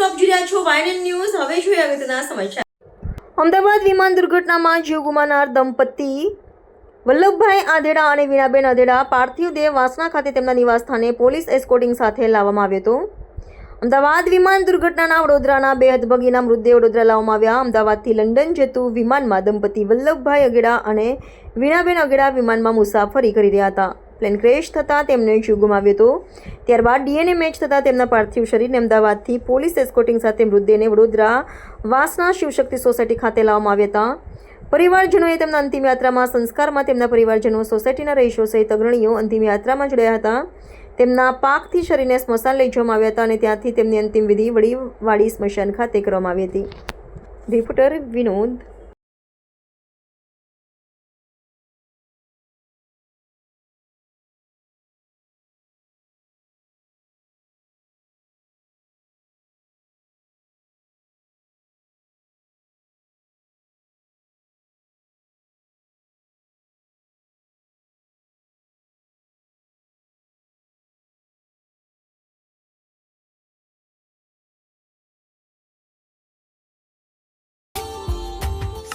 રહ્યા છો વાયનન ન્યૂઝ. હવે જોઈએ અગત્યના સમાચાર. અમદાવાદ વિમાન દુર્ઘટનામાં જીવ ગુમાનાર દંપતી વલ્લભભાઈ આધેડા અને વીણાબેન આધેડા પાર્થિવ દેહ વાસણા ખાતે તેમના નિવાસસ્થાને પોલીસ એસ્કોર્ટિંગ સાથે લાવવામાં આવ્યો હતો. અમદાવાદ વિમાન દુર્ઘટનાના વડોદરાના બે હદભગીના મૃતદેહ વડોદરા લાવવામાં આવ્યા. અમદાવાદથી લંડન જતું વિમાનમાં દંપતી વલ્લભભાઈ અગેડા અને વીણાબેન અગેડા વિમાનમાં મુસાફરી કરી રહ્યા હતા. પ્લેન ક્રેશ થતાં તેમને જીવ ગુમાવ્યો હતો. ત્યારબાદ ડીએનએ મેચ થતાં તેમના પાર્થિવ શરીરને અમદાવાદથી પોલીસ એસ્કોર્ટિંગ સાથે મૃતદેહને વડોદરા વાસના શિવશક્તિ સોસાયટી ખાતે લાવવામાં આવ્યા હતા. પરિવારજનોએ તેમના અંતિમ યાત્રામાં સંસ્કારમાં તેમના પરિવારજનો સોસાયટીના રહીશો સહિત અગ્રણીઓ અંતિમ યાત્રામાં જોડાયા હતા. તેમના પાકથી શરીરને સ્મશાન લઈ જવામાં આવ્યા હતા અને ત્યાંથી તેમની અંતિમ વિધિ વડીવાડી સ્મશાન ખાતે કરવામાં આવી હતી. Reporter Vinod